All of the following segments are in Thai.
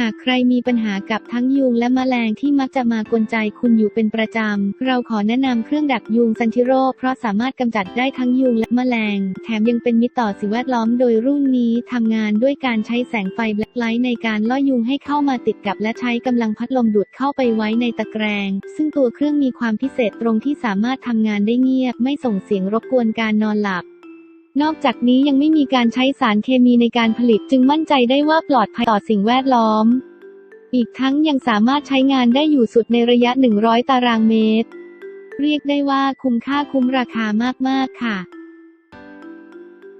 หากใครมีปัญหากับทั้งยุงและแมลงที่มักจะมากวนใจคุณอยู่เป็นประจำ เราขอแนะนำเครื่องดักยุงซันชิโรเพราะสามารถกำจัดได้ทั้งยุงและแมลง แถมยังเป็นมิตรต่อสิ่งแวดล้อมโดยรุ่นนี้ทำงานด้วยการใช้แสงไฟแบล็คไลท์ในการล่อยุงให้เข้ามาติดกับและใช้กำลังพัดลมดูดเข้าไปไว้ในตะแกรงซึ่งตัวเครื่องมีความพิเศษตรงที่สามารถทำงานได้เงียบ ไม่ส่งเสียงรบกวนการนอนหลับ นอกจากนี้ยังไม่มีการใช้สารเคมีในการผลิตจึงมั่นใจได้ว่าปลอดภัยต่อสิ่งแวดล้อม อีกทั้งยังสามารถใช้งานได้อยู่สุดในระยะ 100 ตารางเมตร เรียกได้ว่าคุ้มค่าคุ้มราคามากๆค่ะ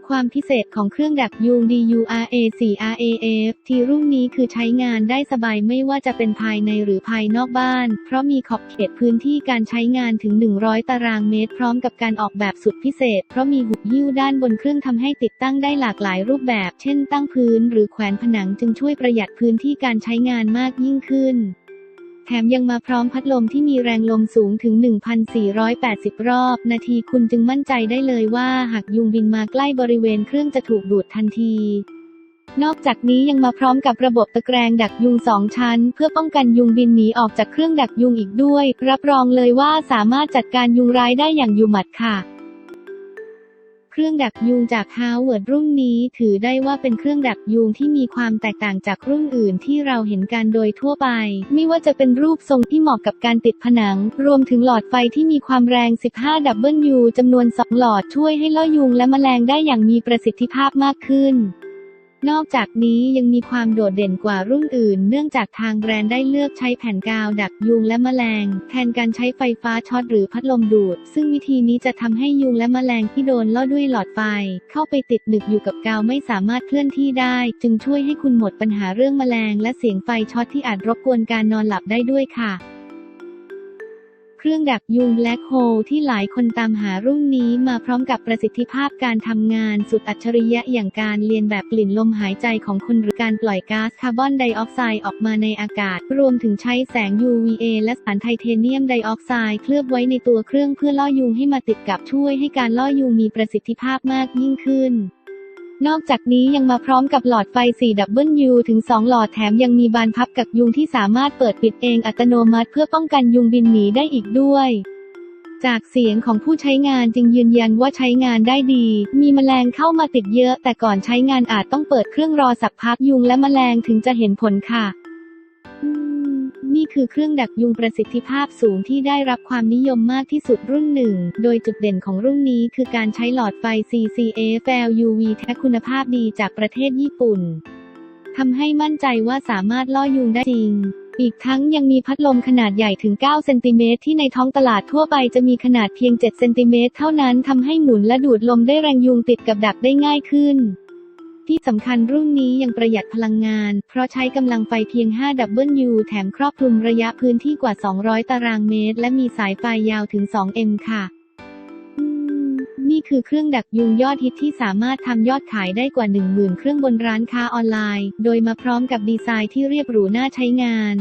ความพิเศษของเครื่องดักยุง DURA4RAF ที่รุ่นนี้คือใช้งานได้สบายไม่ว่าจะเป็นภายในหรือภายนอกบ้าน เพราะมีขอบเขตพื้นที่การใช้งานถึง 100 ตารางเมตร พร้อมกับการออกแบบสุดพิเศษ เพราะมีหุบยิ้วด้านบนเครื่องทำให้ติดตั้งได้หลากหลายรูปแบบ เช่นตั้งพื้น หรือแขวนผนังจึงช่วยประหยัดพื้นที่การใช้งานมากยิ่งขึ้น แถมยังมาพร้อมพัดลมที่มีแรงลมสูงถึง 1,480 รอบ นาทีคุณจึงมั่นใจได้เลยว่าหากยุงบินมาใกล้บริเวณเครื่องจะถูกดูดทันที นอกจากนี้ยังมาพร้อมกับระบบตะแกรงดักยุงสองชั้น เพื่อป้องกันยุงบินหนีออกจากเครื่องดักยุงอีกด้วย รับรองเลยว่าสามารถจัดการยุงร้ายได้อย่างอยู่หมัดค่ะ เครื่องดักยุงจากฮาวเวิร์ดรุ่นนี้ถือได้ว่าเป็นเครื่องดักยุงที่มีความแตกต่างจากรุ่นอื่นที่เราเห็นกันโดยทั่วไป ไม่ว่าจะเป็นรูปทรงที่เหมาะกับการติดผนัง รวมถึงหลอดไฟที่มีความแรง 15ดับเบิลยูจำนวน 2 หลอดช่วยให้ล่อยุงและแมลงได้อย่างมีประสิทธิภาพมากขึ้น นอกจากนี้ยังมีความโดดเด่นกว่ารุ่นอื่น เนื่องจากทางแบรนด์ได้เลือกใช้แผ่นกาวดักยุงและแมลง แทนการใช้ไฟฟ้าช็อตหรือพัดลมดูด ซึ่งวิธีนี้จะทำให้ยุงและแมลงที่โดนล่อด้วยหลอดไฟ เข้าไปติดหนึบอยู่กับกาวไม่สามารถเคลื่อนที่ได้ จึงช่วยให้คุณหมดปัญหาเรื่องแมลง และเสียงไฟช็อตที่อาจรบกวนการนอนหลับได้ด้วยค่ะ เครื่องดักยุงแบล็คโฮลที่หลายคนตามหารุ่นนี้มาพร้อมกับประสิทธิภาพการทำงานสุดอัจฉริยะอย่างการเลียนแบบกลิ่นลมหายใจของคนหรือการปล่อยก๊าซคาร์บอนไดออกไซด์ออกมาในอากาศ รวมถึงใช้แสง UVA และสารไทเทเนียมไดออกไซด์เคลือบไว้ในตัวเครื่องเพื่อล่อยุงให้มาติดกับช่วยให้การล่อยุงมีประสิทธิภาพมากยิ่งขึ้น นอกจากนี้ยังมาพร้อมกับหลอดไฟ 4W ถึง 2 หลอดแถมยังมีบานพับกับยุงที่สามารถเปิดปิดเองอัตโนมัติเพื่อป้องกันยุงบินหนีได้อีกด้วย จากเสียงของผู้ใช้งานจึงยืนยันว่าใช้งานได้ดี มีแมลงเข้ามาติดเยอะ แต่ก่อนใช้งานอาจต้องเปิดเครื่องรอสักพักยุงและแมลงถึงจะเห็นผลค่ะ นี่คือเครื่องดักยุงประสิทธิภาพสูงที่ได้รับความนิยมมากที่สุดรุ่นหนึ่ง โดยจุดเด่นของรุ่นนี้คือการใช้หลอดไฟ CCA FLUV แท้คุณภาพดีจากประเทศญี่ปุ่นทำให้มั่นใจว่าสามารถล่อยุงได้จริง อีกทั้งยังมีพัดลมขนาดใหญ่ถึง 9 เซนติเมตรที่ในท้องตลาดทั่วไปจะมีขนาดเพียง 7 เซนติเมตรเท่านั้นทำให้หมุนและดูดลมได้แรงยุงติดกับดักได้ง่ายขึ้น ที่สำคัญรุ่นนี้ยังประหยัดพลังงาน เพราะใช้กำลังไฟเพียง 5 W แถมครอบคลุมระยะพื้นที่กว่า 200 ตารางเมตร และมีสายไฟยาวถึง 2 M ค่ะนี่คือเครื่องดักยุงยอดฮิตที่สามารถทำยอดขายได้กว่า 10,000 เครื่องบนร้านค้าออนไลน์ โดยมาพร้อมกับดีไซน์ที่เรียบหรูน่าใช้งาน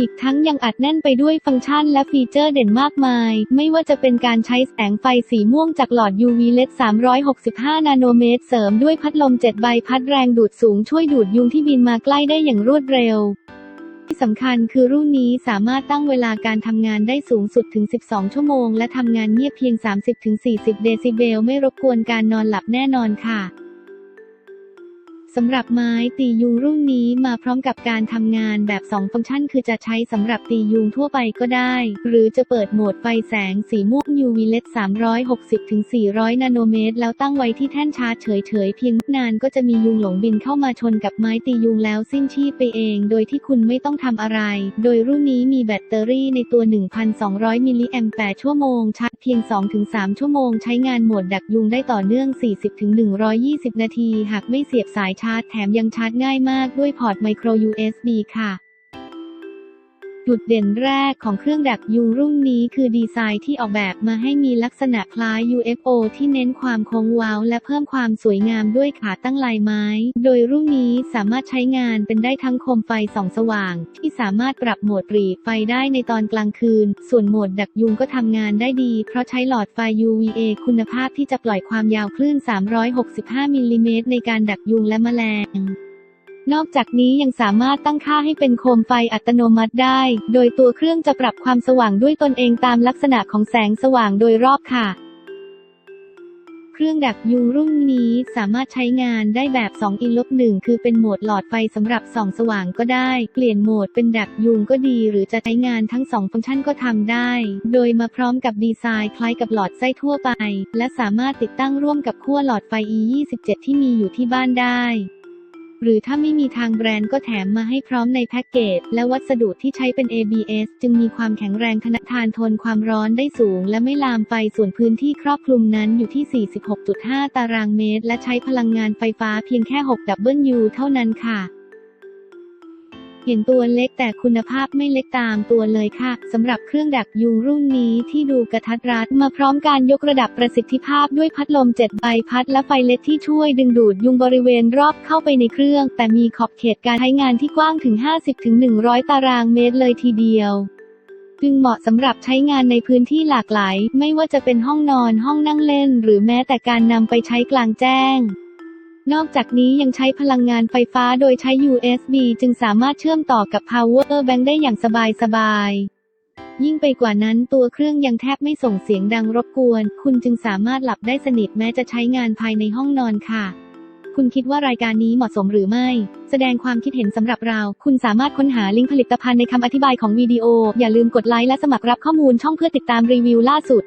อีกทั้งยังอัดแน่นไปด้วยฟังก์ชันและฟีเจอร์เด่นมากมาย ไม่ว่าจะเป็นการใช้แสงไฟสีม่วงจากหลอด UV LED 365 นาโนเมตร เสริมด้วยพัดลม 7 ใบพัดแรงดูดสูงช่วยดูดยุงที่บินมาใกล้ได้อย่างรวดเร็วที่สำคัญคือรุ่นนี้สามารถตั้งเวลาการทำงานได้สูงสุดถึง 12 ชั่วโมง และทำงานเงียบเพียง 30-40 เดซิเบล ไม่รบกวนการนอนหลับแน่นอนค่ะ สำหรับไม้ตียุงรุ่นนี้มาพร้อมกับการทำงานแบบ 2 ฟังก์ชัน คือจะใช้สำหรับตียุงทั่วไปก็ได้ หรือจะเปิดโหมดไฟแสงสีม่วง UV LED 360-400 นาโนเมตร แล้วตั้งไว้ที่แท่นชาร์จเฉยๆ เพียงไม่นานก็จะมียุงหลงบินเข้ามาชนกับไม้ตียุงแล้วสิ้นชีพไปเอง โดยที่คุณไม่ต้องทำอะไร โดยรุ่นนี้มีแบตเตอรี่ในตัว 1,200 มิลลิแอมแปร์ชั่วโมงชาร์จเพียง 2-3 ชั่วโมง ใช้งานโหมดดักยุงได้ต่อเนื่อง 40-120 นาที หากไม่เสียบสายชาร์จแถมยังชาร์จง่ายมากด้วยพอร์ตไมโคร USB ค่ะ จุดเด่นแรกของเครื่องดักยุงรุ่นนี้คือดีไซน์ที่ออกแบบมาให้มีลักษณะคล้าย UFO ที่เน้นความโค้งเว้าและเพิ่มความสวยงามด้วยขาตั้งลายไม้ โดยรุ่นนี้สามารถใช้งานเป็นได้ทั้งโคมไฟส่องสว่าง ที่สามารถปรับโหมดหรี่ไฟได้ในตอนกลางคืน ส่วนโหมดดักยุงก็ทำงานได้ดี เพราะใช้หลอดไฟ UVA คุณภาพที่จะปล่อยความยาวคลื่น 365 มิลลิเมตรในการดักยุงและแมลง นอกจากนี้ยังสามารถตั้งค่าให้เป็นโคมไฟอัตโนมัติได้ โดยตัวเครื่องจะปรับความสว่างด้วยตนเองตามลักษณะของแสงสว่างโดยรอบค่ะ เครื่องดักยุงรุ่นนี้สามารถใช้งานได้แบบ2 in ลบ1คือเป็นโหมดหลอดไฟสำหรับส่องสว่างก็ได้ เปลี่ยนโหมดเป็นดักยุงก็ดี หรือจะใช้งานทั้ง 2 ฟังก์ชันก็ทำได้ โดยมาพร้อมกับดีไซน์คล้ายกับหลอดไส้ทั่วไป และสามารถติดตั้งร่วมกับขั้วหลอดไฟ E27 ที่มีอยู่ที่บ้านได้ หรือถ้าไม่มีทางแบรนด์ก็แถมมาให้พร้อมในแพ็กเกจ และวัสดุที่ใช้เป็น ABS จึงมีความแข็งแรงทนทานทนความร้อนได้สูง และไม่ลามไฟส่วนพื้นที่ครอบคลุมนั้นอยู่ที่ 46.5 ตารางเมตร และใช้พลังงานไฟฟ้าเพียงแค่6ดับเบิลยูเท่านั้นค่ะ เห็นตัวเล็กแต่คุณภาพไม่เล็กตามตัวเลยค่ะสำหรับเครื่องดักยุงรุ่นนี้ที่ดูกระทัดรัดมาพร้อมการยกระดับประสิทธิภาพด้วยพัดลม7ใบพัดและไฟเล็ดที่ช่วยดึงดูดยุงบริเวณรอบเข้าไปในเครื่อง แต่มีขอบเขตการใช้งานที่กว้างถึง 50-100 ตารางเมตรเลยทีเดียวจึงเหมาะสำหรับใช้งานในพื้นที่หลากหลาย ไม่ว่าจะเป็นห้องนอนห้องนั่งเล่น หรือแม้แต่การนำไปใช้กลางแจ้ง นอกจากนี้ยังใช้พลังงานไฟฟ้าโดยใช้ USB จึงสามารถเชื่อมต่อกับ Power Bank ได้อย่างสบายๆ ยิ่งไปกว่านั้นตัวเครื่องยังแทบไม่ส่งเสียงดังรบกวน คุณจึงสามารถหลับได้สนิทแม้จะใช้งานภายในห้องนอนค่ะ คุณคิดว่ารายการนี้เหมาะสมหรือไม่ แสดงความคิดเห็นสำหรับเรา คุณสามารถค้นหาลิงก์ผลิตภัณฑ์ในคำอธิบายของวิดีโอ อย่าลืมกดไลค์และสมัครรับข้อมูลช่องเพื่อติดตามรีวิวล่าสุด